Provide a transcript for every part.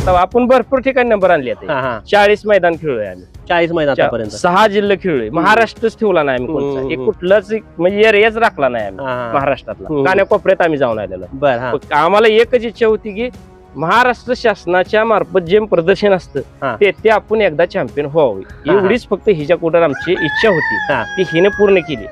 आता आपण भरपूर ठिकाणी नंबर आणले आहेत. हा हा. चाळीस मैदान खेळलोय आम्ही. चाळीस मैदान आतापर्यंत. सहा जिल्हे खेळलोय. महाराष्ट्रच ठेवला नाही आम्ही हम्म, एक हम्म. कुठलाच एक म्हणजे एरियाच राखला नाही आम्ही हा, हा. महाराष्ट्रातला. हम्म. कान्याकोपऱ्यात आम्ही जाऊन आलेलो. बर हा. फक्त आम्हाला एकच इच्छा होती की महाराष्ट्र शासनाच्या मार्फत जे प्रदर्शन हा. असतं ते ते आपण एकदा चॅम्पियन व्हावे. हा. एवढीच फक्त हिच्या कुठं आमची इच्छा होती. हा. ती हिने पूर्ण केली.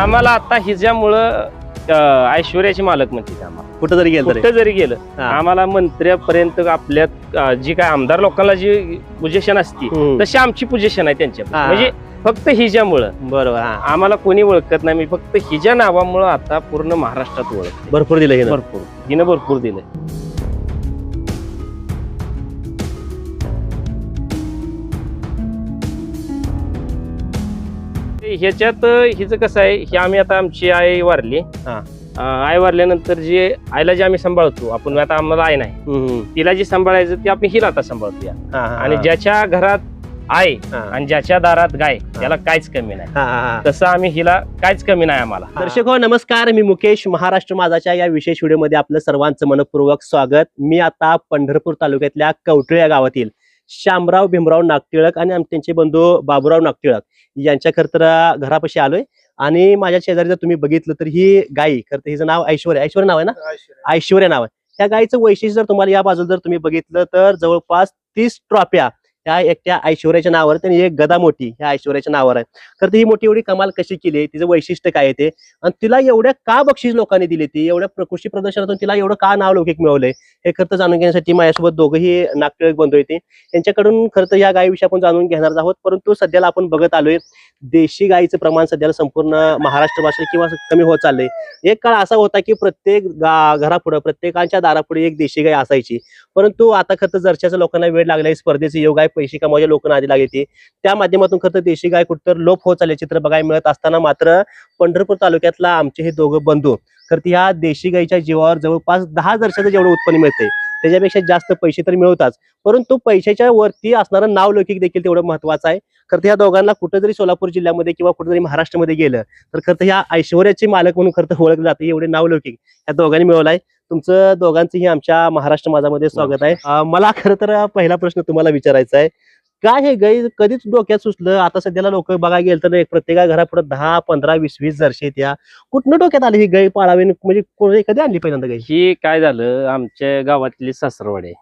आम्हाला आता हिच्यामुळं अं, ऐश्वर्याची मालक म्हणते आम्हाला. कुठं जरी गेलं तरी. कुठं जरी गेलं हा. आम्हाला मंत्र्यापर्यंत आपल्या अं, जी काय आमदार लोकांना जी पोझिशन असती हम्म. तशी आमची पोझिशन आहे त्यांच्या हा. म्हणजे फक्त हिच्यामुळं. बरोबर हा. आम्हाला कोणी ओळखत नाही मी फक्त हिच्या नावामुळं आता पूर्ण महाराष्ट्रात ओळखते. भरपूर दिलं हे भरपूर. हिनं भरपूर दिलंय ह्याच्यात हिचं कसं आहे ही आम्ही आता आमची आई वारली. हा. अं, आई वारल्यानंतर जे आईला जे आम्ही सांभाळतो आपण आता आम्हाला आई नाही. तिला जे सांभाळायचं ते आपण हिला आता सांभाळतो या. आणि ज्याच्या घरात आहे आणि ज्याच्या दारात गाय त्याला काहीच कमी नाही. तसं आम्ही हिला काहीच कमी नाही आम्हाला. दर्शक हो नमस्कार. मी मुकेश महाराष्ट्र माझाच्या या विशेष व्हिडिओमध्ये आपलं सर्वांचं मनपूर्वक स्वागत. मी आता पंढरपूर तालुक्यातल्या कवठळे या गावातील शामराव भीमराव नागटिळक आणि त्यांचे बंधू बाबूराव नागटिळक यांच्या खर तर घरापाशी आलोय. आणि माझ्या शेजारी जर तुम्ही बघितलं तर ही गाई खरं तर हिचं नाव ऐश्वर्या. ऐश्वर्या नाव आहे ना? ऐश्वर्या. नाव आहे. त्या गायीचं वैशिष्ट्य जर तुम्हाला या बाजूला जर तुम्ही बघितलं तर जवळपास तीस ट्रॉफ्या त्या एकट्या ऐश्वर्याच्या नावावर त्यांनी एक गदा मोठी ह्या ऐश्वर्याच्या नावावर आहे. तर ती ही मोठी एवढी कमाल कशी केली आहे तिचं वैशिष्ट्य काय ते? आणि तिला एवढ्या का बक्षीस लोकांनी दिली ती? एवढ्या कृषी प्रदर्शनातून तिला एवढं का नाव लौकिक मिळवलंय हे खरं जाणून घेण्यासाठी माझ्यासोबत दोघंही नागटिळक बंधू येते यांच्याकडून खरं तर या गायीविषयी आपण जाणून घेणार आहोत. परंतु सध्याला आपण बघत आलोय देशी गायीचं प्रमाण सध्याला संपूर्ण महाराष्ट्र भाषेत किंवा कमी होत चाललंय. एक काळ असा होता की प्रत्येक गा- घरापुढं प्रत्येकाच्या दारापुढे एक देशी गाय असायची. परंतु आता खरं तर लोकांना वेळ लागलाय स्पर्धेचे योग आहे पैसे कमावच्या लोकांना आधी लागली ती त्या माध्यमातून खरं तर देशी गाय कुठतर लोप होत चालले चित्र बघायला मिळत असताना मात्र पंढरपूर तालुक्यातला आमचे हे दोघं बंधू खरं तर ह्या देशी गायीच्या जीवावर जवळपास दहा वर्षाचं जेवढं उत्पन्न मिळते त्याच्यापेक्षा जास्त पैसे तर मिळवतात परंतु पैशाच्या वरती असणारं नाव लौकिक देखील तेवढं महत्वाचं आहे. खरं तर ह्या दोघांना कुठं सोलापूर जिल्ह्यामध्ये किंवा कुठेतरी महाराष्ट्रामध्ये गेलं तर खरं तर ह्या ऐश्वर्याचे मालक म्हणून खरं तर ओळखलं जाते एवढे नाव लौकिक ह्या दोघांनी मिळवलाय तुमचं दोघांचंही आमच्या महाराष्ट्र माझामध्ये स्वागत आहे. मला खरं तर पहिला प्रश्न तुम्हाला विचारायचा आहे. काय हे गाई कधीच डोक्यात सुचलं? आता सध्याला लोक बघायला गेलं तर एक प्रत्येका घरापुढे दहा पंधरा वीस वीस जर्शी आहेत या. कुठनं डोक्यात आली ही गाई पाळावी? म्हणजे कोणी कधी आणली पहिल्यांदा गाई ही काय झालं? आमच्या गावातली सासरवाडे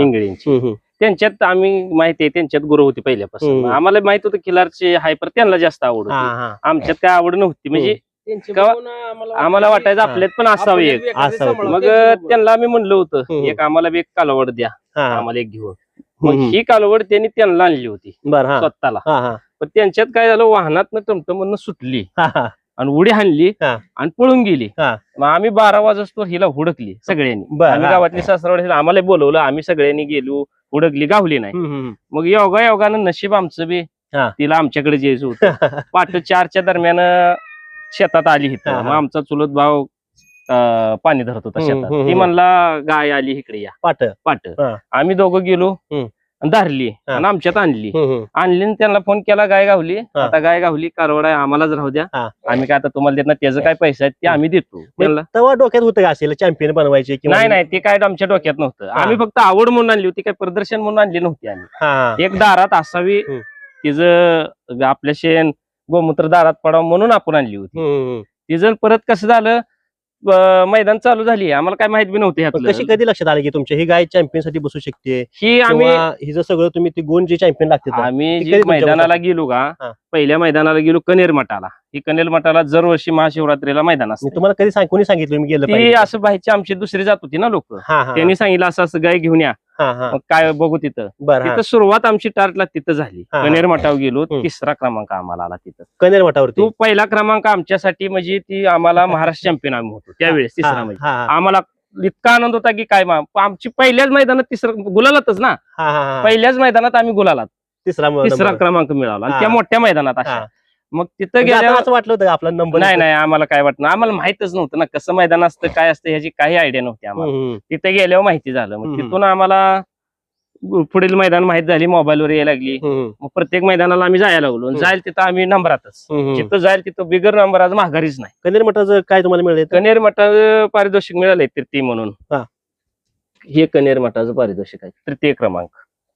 इंगळींची. त्यांच्यात आम्ही माहिती आहे त्यांच्यात गुरु होती पहिल्यापासून. आम्हाला माहीत होतं खिलारचे हायपर त्यांना जास्त आवड आमच्यात काय आवड नव्हती. म्हणजे आम्हाला वाटायचं. आपल्यात पण असावी एक असावं. मग त्यांना आम्ही म्हणलं होतं. एक आम्हाला बी एक कालवड द्या. आम्हाला एक घेऊन मग. ही कालवड त्यांनी त्यांना आणली होती बर हा स्वतःला हा हा पण त्यांच्यात काय झालं वाहनात टमटमधनं सुटली आणि उडी हाणली हा. आणि पळून गेली हा. मग आम्ही बारा वाजतो हिला हुडकली सगळ्यांनी आम्ही हा. गावातली सासरवाडी आम्हाला बोलवलं आम्ही सगळ्यांनी गेलो हुडकली गावली नाही मग योगा योगानं नशीब आमचं बी हा. तिला आमच्याकडे यायचं होतं. पाठ चारच्या दरम्यान शेतात आली हा, इथं. मग आमचा चुलत भाव पाणी धरत होता शेतात ती. म्हणला गाय आली इकडे या पाट पाट. आम्ही दोघं गेलो धरली. आणि आमच्यात आणली. आणली आणि त्यांना फोन केला गाय गावली. आता गाय गावली कारवड आहे आम्हालाच राहू द्या हा. आम्ही काय आता तुम्हाला देत ना त्याचं काय पैसे आहेत ते आम्ही देतो तेव्हा डोक्यात होतं का असेल चॅम्पियन बनवायचे नाही नाही ते काय आमच्या डोक्यात नव्हतं. आम्ही फक्त आवड म्हणून आणली होती काय प्रदर्शन म्हणून आणली नव्हती आम्ही. एक दारात असावी. तिचं आपल्या शेण गोमूत्र दारात पडावं म्हणून आपण आणली होती हम्म. तिचं परत कसं झालं मैदान चालू झाली आम्हाला काय माहीत बी नव्हतं कशी कधी लक्षात आलं की तुमच्या ही गाय चॅम्पियनसाठी बसू शकते ही आम्ही किंवा हिचं सगळं तुम्ही ती गुण जे चॅम्पियन लागते ते. आम्ही ती मैदानाला? गेलो का हा. पहिल्या मैदानाला गेलो कनेर मठाला ही कनेर मठाला दरवर्षी महाशिवरात्रीला मैदान असते तुम्हाला कधी कोणी सांगितलं मी गेलं ती असं बाहेरची आमची दुसरी जात होती ना लोक हा हा त्यांनी सांगितलं असं असं गाय घेऊन या हा हा मग काय बघू तिथं तिथं सुरुवात आमची टार्टला तिथं झाली. कनेर मठावर गेलो. तिसरा क्रमांक आम्हाला आला तिथं कनेर मठावरती तो पहिला क्रमांक आमच्यासाठी म्हणजे ती आम्हाला महाराष्ट्र चॅम्पियन आम्ही होतो त्यावेळेस तिसरा म्हणजे आम्हाला इतका आनंद होता की काय आमची पहिल्याच मैदानात तिसरं गुलालातच ना. पहिल्याच मैदानात आम्ही गुलालात तिसरा तिसरा. क्रमांक मिळाला आणि. त्या मोठ्या मैदानात अशा. मग तिथं म्हणजे गेल्यावर असं वाटलं होतं आपला नंबर नाही नाही आम्हाला काय वाटलं? आम्हाला माहितच नव्हतं ना कसं मैदान असतं काय असतं ह्याची काही आयडिया नव्हती आम्हाला. तिथे गेल्यावर माहिती झालं. मग. तिथून आम्हाला पुढील मैदान माहीत झाली मोबाईलवर यायला लागली. मग प्रत्येक मैदानाला आम्ही जायला लागलो. जाईल तिथं आम्ही नंबरातच. जिथं जाईल तिथं बिगर नंबर आज माघारीच नाही. कनेर मठाचं काय तुम्हाला मिळेल कनेर मठाचं पारितोषिक मिळालंय तृतीय म्हणून. हा. हे कनेर मठाचं पारितोषिक आहे तृतीय क्रमांक.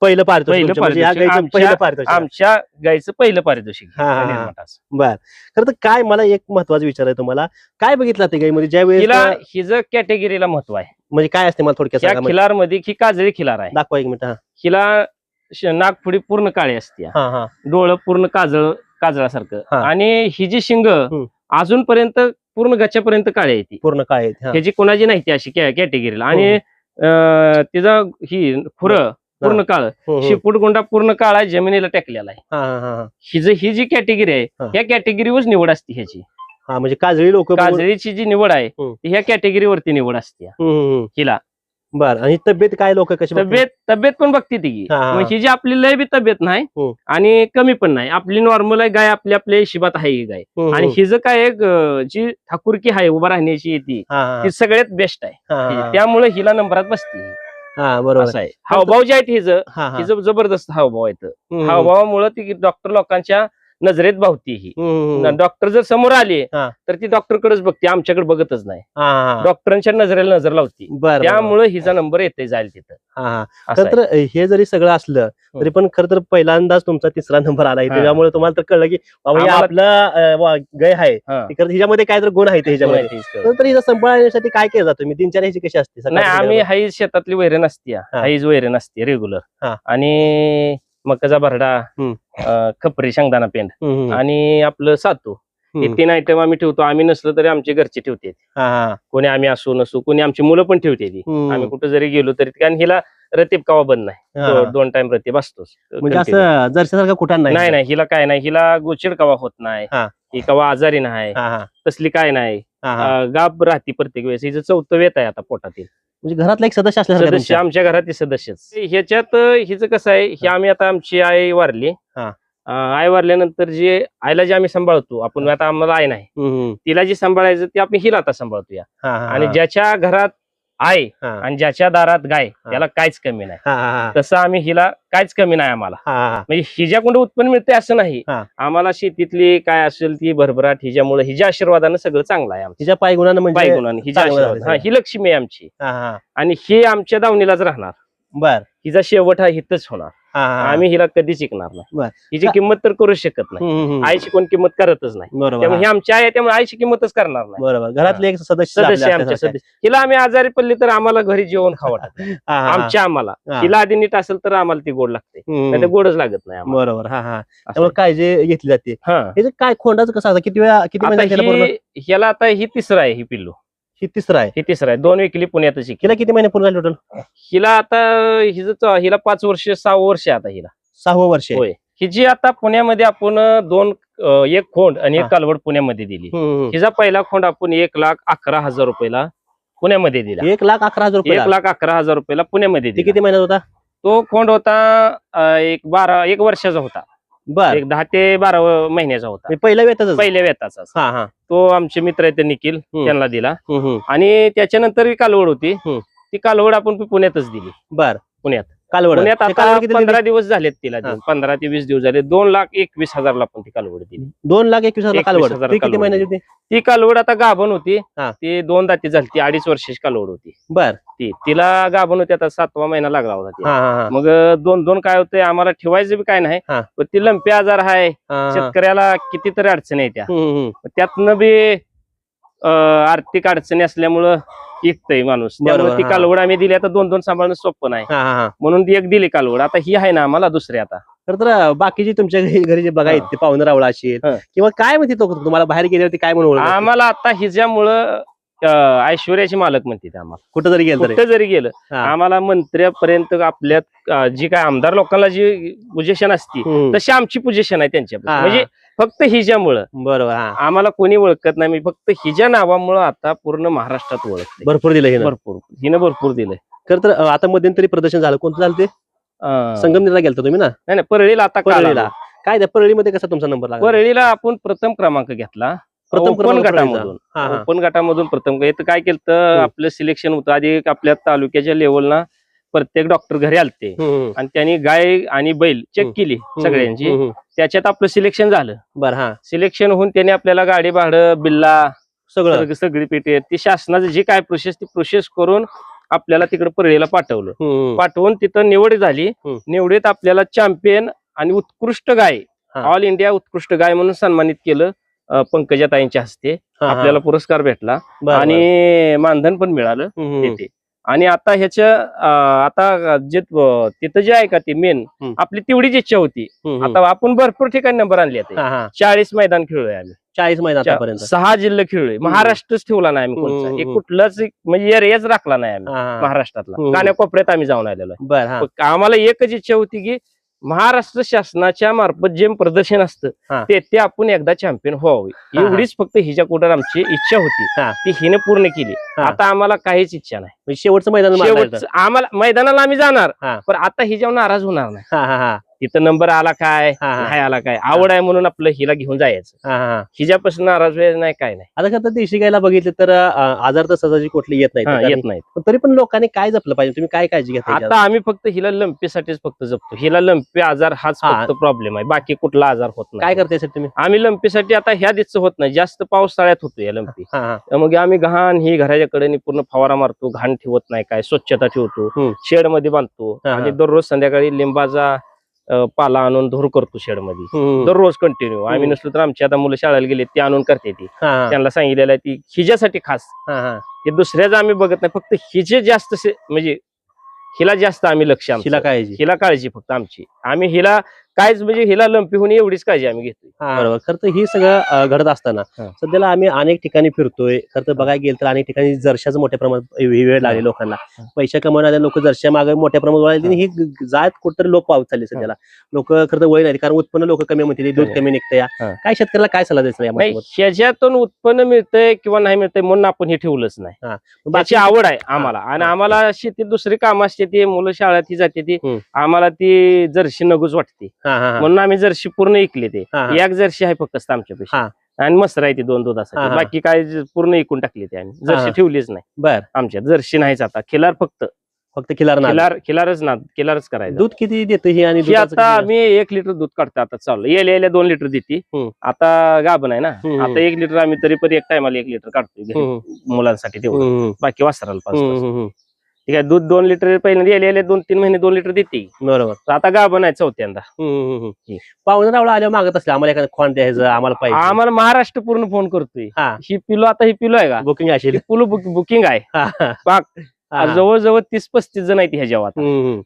पहिलं पारितोषिक पहिलं तुमच्या म्हणजे या पारितोषिक. गाईचं पहिलं आमच्या- पारितोषिक आमच्या गायचं पहिलं पारितोषिक हा, हा, हा. बर खरं तर काय मला एक महत्वाचं विचार आहे तुम्हाला काय बघितलं ते गाईमध्ये ज्या वेळेस हिला हिचं कॅटेगरीला महत्त्व आहे म्हणजे काय असते मला थोडक्यात या म्हणजे. खिलारमध्ये ही काजळी खिलार आहे दाखवा एक मिनिट हा हिला श- नागपुडी पूर्ण काळी असते हा हा डोळं पूर्ण काजळ काजळासारखं हा. आणि ही जी शिंग. अजूनपर्यंत पूर्ण गच्च्यापर्यंत काळी आहे ती पूर्ण काय? हा. ह्याची कोणाची नाही ती अशी कॅ- कॅटेगरीला आणि हो. अं, तिचं ही खुर पूर्ण काळ हम्म, हम्म. शिपूट गोंडा पूर्ण काळा जमिनीला टेकलेला आहे हा हा, हा हा ही जी ही जी कॅटेगरी आहे हा. ह्या कॅटेगरीवर निवड असते ह्याची हा म्हणजे काजळी लोक काजळीची जी निवड आहे हम्म. ती ह्या कॅटेगरीवरती निवड असते हिला बर आणि तब्येत काय लोक कशी? तब्येत तब्येत पण बघते ती हा, हा. ही जी आपली लय बी तब्येत नाही. आणि कमी पण नाही आपली नॉर्मल आहे गाय आपल्या आपल्या हिशोबात आहे ही गाय आणि. हिज काय एक जी ठाकूरकी आहे उभा राहण्याची ती हा, हा, सगळ्यात बेस्ट आहे हा, हा. त्यामुळे हिला नंबरात बसते ही. बरोबर आहे हावभाव जे आहेत हिचं हा, हा. हिचं जबरदस्त हावभाव आहेत हम्म, हावभावामुळे ती डॉक्टर लोकांच्या नजरेत भावती ही. डॉक्टर जर समोर आले. तर ती डॉक्टरकडेच बघते आमच्याकडे बघतच नाही. डॉक्टरांच्या नजरेला नजर लावती. त्यामुळे हिचा नंबर येते जाईल तिथं हा, हा. तर हे जरी सगळं असलं तरी पण खरं तर पहिल्यांदाच तुमचा तिसरा नंबर आला हा. त्याच्यामुळे तुम्हाला तर कळलं की आपलं गाय आहे आहे. हिच्यामध्ये काय तर गुण आहे आहे. तर हिचा सांभाळण्यासाठी काय केलं जातं मी दिनचर्या ह्याची कशी असते नाही आम्ही गेल्यावर? हाई शेतातली वैरण असते हा. हाईज वैरण असते रेग्युलर. आणि मकाचा भरडा. अं, खपरी शेंगदाणा पेंड हम्म, हम्म. आणि आपलं सातू हे हम्म. तीन आयटम आम्ही ठेवतो आम्ही नसलो तरी आमचे घरचे ठेवते हा, हा. कोणी आम्ही असू नसू कोणी आमची मुलं पण ठेवते ती हम्म. आम्ही कुठं जरी गेलो तरी कारण हिला रतीब कावा बंद नाही हा. दो- दोन टाइम रतीब असतोच म्हणजे Continue. असं जरशासारखं कुठं नाही नाही नाही हिला काय नाही हिला गोचिड कवा होत नाही हा. ही कवा आजारी नाही हा, हा. तसली काय नाही हा, हा. अं, गाब राहती प्रत्येक वेळेस हिचं चौथं वेत आहे आता पोटातील म्हणजे घरातला एक सदस्य सदस्य. आमच्या घरातील सदस्यच ह्याच्यात हिचं कसं आहे ही आम्ही आता आमची आई वारली हा. अं, आई वारल्यानंतर जे आईला जे आम्ही सांभाळतो आपण आता आम्हाला आई नाही. तिला जे सांभाळायचं ते आपण हिला आता सांभाळतो या आणि. ज्याच्या घरात आहे. आणि ज्याच्या दारात गाय त्याला काहीच कमी नाही. तसं आम्ही हिला काहीच कमी नाही आम्हाला. म्हणजे हिच्याकडून उत्पन्न मिळते असं नाही. आम्हाला शेतीतली काय असेल ती भरभराट हिच्यामुळे हिच्या आशीर्वादानं सगळं चांगलं आहे तिच्या पायगुणानं म्हणजे बायगुणानं हिच्या आशीर्वाद हा लक्ष्मी आहे आमची. आणि ही आमच्या दावणीलाच राहणार बर हिचा शेवट हा हितच होणार. आम्ही हिला कधीच शिकणार नाही. हिची किंमत तर करू शकत नाही. आईची कोण किंमत करतच नाही. बरोबर त्यामुळे आमची आई आहे त्यामुळे आईची किंमतच करणार नाही. बरोबर. घरातले एक सदस्य सदस्य आमच्या. सदस्य. हिला आम्ही आजारी पडली तर आम्हाला घरी जेवण खावं वाटत नाही. हा. आमच्या आम्हाला. हिला आधी नीट असेल तर आम्हाला ती गोड लागते. नाही गोडच लागत नाही बरोबर हा हा. त्यामुळे काळजी घेतली जाते काय खोंडाचं कसं किती वेळा किती ह्याला आता ही तिसरं आहे ही पिल्लू. ही तिसरा आहे. ही तिसरं आहे. दोन विकली पुण्यातच शिकली हिला किती महिने पूर्ण झाले टोटल हिला आता हिचं च- हिला पाच वर्ष सहा वर्ष आता हिला. सहावं वर्ष आहे. होय. हिची आता पुण्यामध्ये आपण दोन अं, एक खोंड आणि एक हा. कालवड पुण्यामध्ये दिली. हम्म. हिचा पहिला खोंड आपण एक लाख अकरा हजार रुपयाला पुण्यामध्ये दिला. एक लाख अकरा हजार रुपये एक लाख अकरा हजार रुपयाला पुण्यामध्ये ते दिला. किती महिन्यात होता? तो खोंड होता अं, एक बारा एक वर्षाचा होता. बर. एक दहा ते बारा महिन्याचा होता. पहिल्या वेतच पहिल्या वेताचा हा हा. तो आमचे मित्र आहेत ते निखिल. त्यांना दिला. आणि त्याच्यानंतर कालवड होती. ती कालवड आपण पुण्यातच दिली. बर. पुण्यात. कालवड पुण्यात ते आता कालवड किती पंधरा दिली? दिवस झालेत तिला देऊन. पंधरा ते वीस दिवस झाले दोन लाख एकवीस हजारला पण ती कालवड दिली दोन लाख एकवीस हजार एकवीस कालवड हजार ते किती कालवड. महिन्याची होती ती कालवड आता गाभण होती हा. ती दोन दाती झाली ती अडीच वर्षाची कालवड होती बर ती तिला गाभण होती आता सातवा महिना लागला होता तिला. हा हा हा मग दोन दोन काय होते आम्हाला ठेवायचं बी काय नाही हा. पण ती लंपी आजार आहे हा, हा. शेतकऱ्याला कितीतरी अडचणी हम्म, हम्म. त्यातनं बी आर्थिक अडचणी असल्यामुळं विकतय माणूस त्यामुळे ती. कालवड आम्ही दिली आता दोन दोन सांभाळणं सोपं नाही म्हणून ती एक दिली कालवड आता ही आहे ना आम्हाला दुसरी आता तर तर बाकीचे तुमच्या घरी घरी जे बघा. ते पाहुणे रावळा असेल. किंवा काय म्हणते तो तुम्हाला बाहेर गेल्यावरती काय म्हणून? आम्हाला आता हिच्यामुळं ऐश्वर्याची मालक म्हणते ते आम्हाला. कुठं जरी गेलं तरी. कुठं जरी गेलं हा. आम्हाला मंत्र्यापर्यंत आपल्यात अं, जी काय आमदार लोकांना जी पोझिशन असती हम्म. तशी आमची पोझिशन आहे त्यांच्या हा. म्हणजे फक्त हिच्यामुळं. बरोबर हा. आम्हाला कोणी ओळखत नाही मी फक्त हिच्या नावामुळं आता पूर्ण महाराष्ट्रात ओळखते भरपूर दिलं हे भरपूर. हिनं भरपूर दिलंय. खरं तर अं, आता मध्यंतरी प्रदर्शन झालं. कोणतं झालं ते? अं, संगमनेरला गेलता तुम्ही ना? नाही नाही परळीला आता काल परळीला. आलो. काय त्या परळीमध्ये कसा तुमचा नंबर लागला? परळीला आपण प्रथम क्रमांक घेतला. प्रथम ओपन. गटामधून. ओपन गटामधून प्रथम इथं काय केलं तर. आपलं सिलेक्शन होतं. आधी आपल्या तालुक्याच्या लेवलला प्रत्येक डॉक्टर घरी आलते. आणि त्यांनी गाय आणि बैल चेक. केली सगळ्यांची. त्याच्यात आपलं सिलेक्शन झालं. बरं हा. सिलेक्शन होऊन त्यांनी आपल्याला गाडी भाडं बिल्ला सगळं. सगळी- पेटी ती शासनाचं जी काय प्रोसेस ती प्रोसेस करून आपल्याला तिकडे परळीला पाठवलं. पाठवून तिथं निवड झाली. निवडीत आपल्याला चॅम्पियन आणि उत्कृष्ट गाय. ऑल इंडिया उत्कृष्ट गाय म्हणून सन्मानित केलं. पंकजाताईंच्या हस्ते हा, हा. आपल्याला पुरस्कार भेटला बरं. आणि मानधन पण मिळालं हम्म, हम्म. तिथे आणि आता ह्याच्या अं, आता जे अं, तिथं जे आहे का ते मेन हम्म. आपली तेवढीच इच्छा होती हम्म, हम्म. आता आपण भरपूर ठिकाणी नंबर आणले आता हा, हा. चाळीस मैदान खेळलोय आम्ही चाळीस चा- आतापर्यंत सहा जिल्हे खेळलोय महाराष्ट्रच ठेवला नाही आम्ही कोणता हम्म, एक हम्म. कुठलाच एक म्हणजे एरियाच राखला नाही आम्ही हा, हा. महाराष्ट्रातला हम्म. कान्याकोपऱ्यात आम्ही जाऊन आलेलो आहे बरं हा पण आम्हाला एकच इच्छा होती की महाराष्ट्र शासनाच्या मार्फत जे प्रदर्शन. असतं ते ते आपण एकदा चॅम्पियन व्हावे. एवढीच फक्त हिच्याकडे आमची इच्छा होती. ती हिने पूर्ण केली. आता आम्हाला काहीच इच्छा नाही म्हणजे शेवटचं मैदान आम्हाला मैदानाला आम्ही जाणार. पण आता हिच्यावर नाराज होणार नाही तिथं नंबर आला काय? हा, हा. नाही आला काय? आवड आहे म्हणून आपलं हिला घेऊन जायचं. हा, हा. हिच्यापासून नाराज व्हायचं नाही काय नाही. आता खरं तर देशी गायला बघितलं तर अं, आजार तर सहजाची कुठली येत हा, नाही येत नाही तरी पण लोकांनी काय जपलं पाहिजे? तुम्ही काय काळजी घेता? आता आम्ही फक्त हिला लंपीसाठीच फक्त जपतो. हिला लंपी आजार हाच हा. फक्त प्रॉब्लेम आहे. बाकी कुठला आजार होत काय नाही करताय सर तुम्ही? आम्ही लंपीसाठी आता ह्या दिवस होत नाही. जास्त पावसाळ्यात होतो या लंपी. हा हा. मग आम्ही घाण ही घराच्या कडेने पूर्ण फवारा मारतो. घाण ठेवत नाही काय. स्वच्छता ठेवतो. हम्म. शेडमध्ये बांधतो. हा, हा. आणि दररोज संध्याकाळी लिंबाचा पाला आणून धूर करतो शेडमध्ये हम्म. दररोज कंटिन्यू आम्ही. नसलो तर आमची आता मुलं शाळेला गेले ते आणून करते ती. त्यांना सांगितलेलं आहे ती हिच्यासाठी खास हा, दुसऱ्याचं आम्ही बघत नाही फक्त हिचे जास्त म्हणजे हिला जास्त आम्ही लक्ष. हिला काळजी हिला काळजी फक्त आमची आम्ही हिला कायच म्हणजे हिला लंपी होणे एवढीच काळजी आम्ही घेतोय बरोबर खरं तर ही सगळं अं, घडत असताना हा. सध्याला आम्ही अनेक ठिकाणी फिरतोय खरं तर बघायला गेलं तर अनेक ठिकाणी जर्शाच मोठ्या प्रमाणात वे- वेळ लागले. लोकांना हा. पैसे कमवणारे लोक जर्शा मागे मोठ्या प्रमाणात वळाले आणि ही ग- जात कुठतरी लोक पावत चालली सध्याला लोक खरं तर वय नाही कारण उत्पन्न लोक कमी म्हणते दूध कमी. निघतं या हा. काय शेतकऱ्याला काय सल्ला द्यायचा या नाही माध्यमातून? ह्याच्यातून उत्पन्न मिळतंय किंवा नाही मिळतंय म्हणून आपण हे ठेवलंच नाही बाकी त्याची आवड आहे आम्हाला आणि हा. आम्हाला शेतीत दुसरी कामं असते ती मुलं शाळेत ही जाते ती हम्म. आम्हाला ती जर्शी नगूच वाटते. म्हणून आम्ही जर्शी पूर्ण ऐकले ते. एक जर्शी आहे फक्त आमच्यापेक्षा हा. आणि मस्त आहे ती दोन दुधासाठी. बाकी काय पूर्ण ऐकून टाकली ते आम्ही. जर्शी ठेवलीच नाही. बर. आमच्यात. जर्शी नाहीच आता. खिलार फक्त. फक्त खिलार खिलार खिलारच ना खिलारच करायचं. दूध किती देतं ही आणि आता? आम्ही एक लिटर दूध काढतो आता. चालू. येल्या येल्या दोन लिटर देते. आता गाभण आहे ना. आता एक लिटर आम्ही तरी पण एक टायमाला एक लिटर काढतोय मुलांसाठी तेवढं. बाकी वासराला पाच ठीक आहे दूध दोन लिटर पहिल्यांदा येले येले दोन तीन महिने दोन लिटर देते बरोबर तर आता गाभण आहे चौथ्यांदा. ठीक. पाहुणे रावळा आल्यावर मागत असले आम्हाला एखादं खोंड द्यायचं आम्हाला पाहिजे आम्हाला महाराष्ट्र पूर्ण फोन करतोय हा ही पिलो आता ही पिलो आहे का बुकिंग असेल पिलो बुकिंग आहे हा, हा. पाक. जवळजवळ तीस पस्तीस जण आहेत ह्या जेव्हा.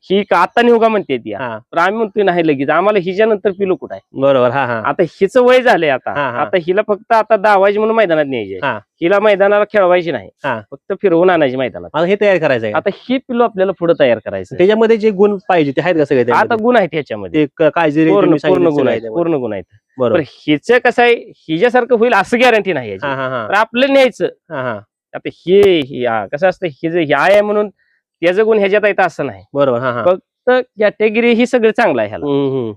ही का आता निवगा म्हणते ती. हा, तर आम्ही म्हणतोय नाही लगेच. आम्हाला हिच्या नंतर पिलो कुठं आहे? बरोबर हा हा. आता हिचं वय झालंय आता. आता हिला फक्त आता दावायची म्हणून मैदानात न्यायची. हिला मैदानाला खेळवायची नाही. फक्त फिरवून आणायची मैदानात. आता हे तयार करायचं आहे? आता ही पिलो आपल्याला पुढे तयार करायचं त्याच्यामध्ये जे गुण पाहिजे ते आहेत का सगळे आता? गुण आहेत ह्याच्यामध्ये. काळजी पूर्ण गुण आहेत. पूर्ण गुण आहेत. बरोबर. हिचं कसं आहे हिच्यासारखं होईल असं गॅरंटी नाही तर आपलं न्यायचं. आता हे कसं असतं हे जे हे आहे म्हणून त्याचं गुण ह्याच्यात येतं असं नाही बरोबर. तर कॅटेगरी ही सगळं चांगलं आहे ह्याला.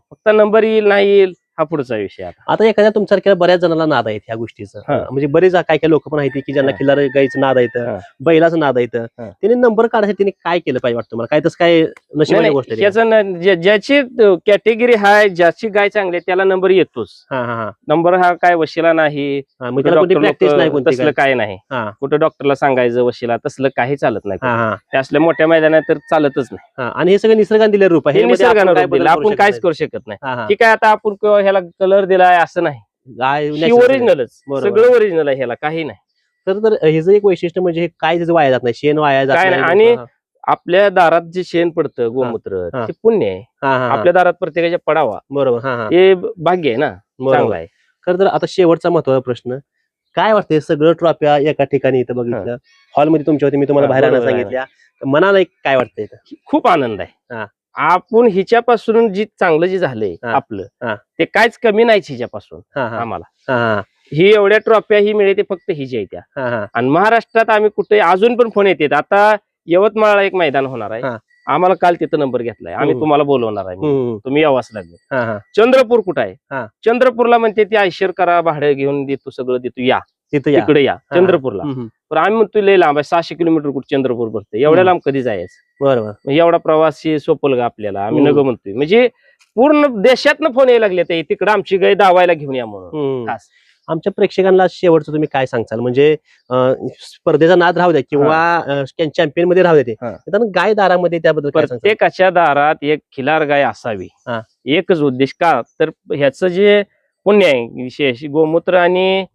फक्त नंबर येईल नाही येईल हा पुढचा विषय आता आता एखाद्या तुमच्यासारख्या बऱ्याच जणांना नाद आहेत ह्या गोष्टीचं हा. म्हणजे बरेच काय काय लोक पण आहेत की ज्यांना हा. किल्लार गायचं नाद येतं हा. बैलाचं नाद येतं हा. त्यांनी नंबर काढायसाठी त्यांनी काय केलं पाहिजे वाटतं मला काय तसं काय नशिबाची गोष्ट आहे ती. त्याचं न- ज्या- ज्याची कॅटेगरी आहे ज्याची गाय चांगली आहे त्याला नंबर येतोच हा हा हा नंबर हा काय वशिला नाही हा, मग कुठं त्याला कोणती डॉक्टर प्रॅक्टिस नाही कोणती तसलं काय काय नाही हा. कुठं डॉक्टरला सांगायचं वशिला तसलं काही चालत नाही हा हा ते असल्या मोठ्या मैदानात तर चालतच नाही हा आणि हे सगळं निसर्गाने दिलेलं रूप आहे हे ह्यामध्ये आपण निसर्गानं काय रूप बदल दिलं करू आपण शकत काहीच नाही. करू शकत नाही हा, हा. ठीक आहे आता आपण क- ह्याला कलर दिलाय असं नाही. ओरिजिनलच. सगळं ओरिजिनल आहे ह्याला काही नाही तर तर हे जे एक वैशिष्ट्य म्हणजे हे काय त्याचं वाया जात नाही शेण वाया जात नाही. आणि आपल्या दारात जे शेण पडतं गोमूत्र. ते पुण्य आहे. आपल्या दारात प्रत्येकाच्या पडावा बरोबर हा भाग्य आहे ना. चांगलं आहे खरं तर आता शेवटचा महत्त्वाचा प्रश्न काय वाटतंय सगळं ट्रॉफ्या एका ठिकाणी इथं बघितलं हॉलमध्ये तुमच्या होती मी तुम्हाला बाहेर. सांगितल्या मनाला एक काय वाटतंय? खूप आनंद आहे. आपण हिच्यापासून जी चांगलं जे झालंय. आपलं. ते काहीच कमी नाहीच हिच्यापासून आम्हाला. हा एवढ्या ट्रॉफ्या ही मिळते फक्त हिच्या त्या हा आणि महाराष्ट्रात आम्ही कुठे अजून पण फोन येतात. आता यवतमाळला एक मैदान होणार. आहे. आम्हाला काल तिथं नंबर घेतलाय. आम्ही. तुम्हाला बोलवणार आहे. तुम्ही यावाच लागेल. चंद्रपूर कुठं. आहे? चंद्रपूरला म्हणते ती आयशर करा भाडं घेऊन देतो सगळं देतो या. तिथं या. तिकडे या. चंद्रपूरला. पण आम्ही म्हणतो लय लांब आहे सहाशे किलोमीटर कुठे चंद्रपूर भरते एवढ्या. लांब कधी जायचं बरोबर मग एवढा प्रवासी सोपल का आपल्याला आम्ही हम्म. नको म्हणतोय म्हणजे पूर्ण देशातनं फोन यायला लागले ते तिकडे आमची गाय दावायला घेऊन या म्हणून हम्म. खास. आमच्या प्रेक्षकांना शेवटचं तुम्ही काय सांगचाल म्हणजे अं, स्पर्धेचा नाद राहू द्या किंवा चॅम्पियनमध्ये राहू द्या हा. गाय दारामध्ये त्याबद्दल काय सांगचाल? प्रत्येकाच्या दारात एक खिलार गाय असावी हा. एकच उद्देश का तर ह्याचं जे पुण्य आहे विशेष गोमूत्र आणि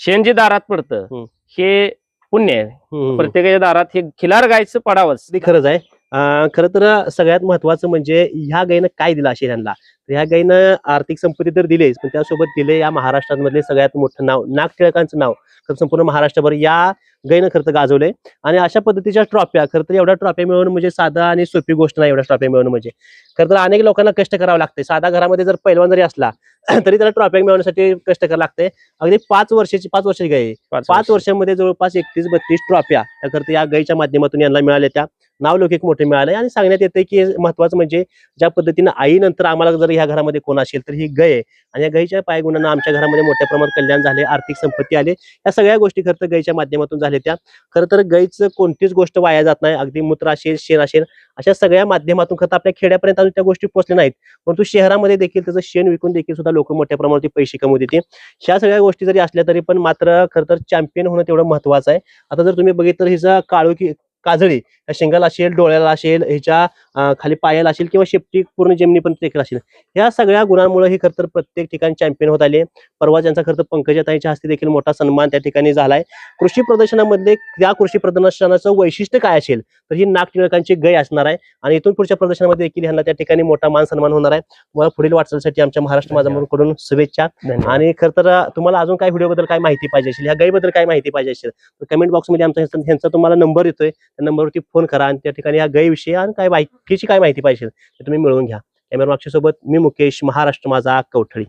शेण जे दारात पडतं हम्म. हे पुण्य आहे. प्रत्येकाच्या दारात हे खिलार गायचं पडावंच. ते खरंच आहे. खरं तर सगळ्यात महत्वाचं म्हणजे ह्या गायीनं काय दिलं असेल यांना तर ह्या गायीनं आर्थिक संपत्ती तर दिलीच पण त्यासोबत दिले या महाराष्ट्रामधले सगळ्यात मोठं नाव नाग टिळकांचं नाव. खरं संपूर्ण महाराष्ट्रभर या गायीनं खरं तर गाजवलंय. आणि अशा पद्धतीच्या ट्रॉफ्या खरं तर एवढ्या ट्रॉफ्या मिळवणं म्हणजे साधा आणि सोपी गोष्ट नाही एवढ्या ट्रॉफ्या मिळवणं म्हणजे. खरं तर अनेक लोकांना कष्ट करावं लागते साधा घरामध्ये जर पैलवान जरी असला तरी त्याला ट्रॉफ्या मिळवण्यासाठी कष्ट करावं लागते अगदी पाच वर्षाची पाच वर्षाची गाय आहे. पाच वर्ष. वर्षामध्ये जवळपास एकतीस बत्तीस ट्रॉफ्या त्याकरता या गायीच्या माध्यमातून यांना मिळाल्या त्या. नावलौकिक मोठे मिळाले. आणि सांगण्यात येते की महत्वाचं म्हणजे ज्या पद्धतीनं आईनंतर आम्हाला जर ह्या घरामध्ये कोण असेल तर ही गाय आणि या गईच्या पायगुणांना आमच्या घरामध्ये मोठ्या प्रमाणात कल्याण झाले आर्थिक संपत्ती आले. या सगळ्या गोष्टी खरं तर गायीच्या माध्यमातून झाल्या त्या. खरं तर गईचं कोणतीच गोष्ट वाया जात नाही. अगदी मूत्र असेल शेण असेल अशा सगळ्या माध्यमातून खरं आपल्या खेड्यापर्यंत अजून त्या गोष्टी पोहोचल्या नाहीत. परंतु शहरामध्ये देखील त्याचं शेण विकून देखील सुद्धा लोक मोठ्या प्रमाणात पैसे कमवत येते ह्या सगळ्या गोष्टी जरी असल्या तरी पण मात्र खरं तर चॅम्पियन होणं तेवढं महत्वाचं आहे. आता जर तुम्ही बघितलं तर हिचा काळोखी काजळी. या शेंगाला असेल डोळ्याला असेल ह्याच्या खाली पायाला असेल किंवा शेपटी पूर्ण जमिनी पण देखील असेल. ह्या सगळ्या गुणांमुळे ही खरं तर प्रत्येक ठिकाणी चॅम्पियन होत आले. परवा त्यांचा खरं तर पंकजाताईच्या हस्ते देखील मोठा सन्मान त्या ठिकाणी झालाय. कृषी प्रदर्शनामधले त्या कृषी प्रदर्शनाचं वैशिष्ट्य काय असेल? तर ही नाग टिळकांची गय असणार आहे. आणि इथून पुढच्या प्रदर्शनामध्ये देखील ह्यांना त्या ठिकाणी मोठा मान सन्मान होणार आहे. तुम्हाला पुढील वाटचालीसाठी आमच्या महाराष्ट्र माझा कडून शुभेच्छा. आणि खरं तर तुम्हाला अजून काय व्हिडिओ बद्दल काय माहिती पाहिजे असेल? ह्या गाईबद्दल काय माहिती पाहिजे असेल? तर कमेंट बॉक्समध्ये आमचा ह्यांचा तुम्हाला नंबर येतोय. त्या नंबरवरती फोन करा आणि त्या ठिकाणी या गैविषयी आणि काय बायकीची काय माहिती पाहिजे ते तुम्ही मिळवून घ्या. कॅमेरा सोबत मी मुकेश महाराष्ट्र माझा कवठळी.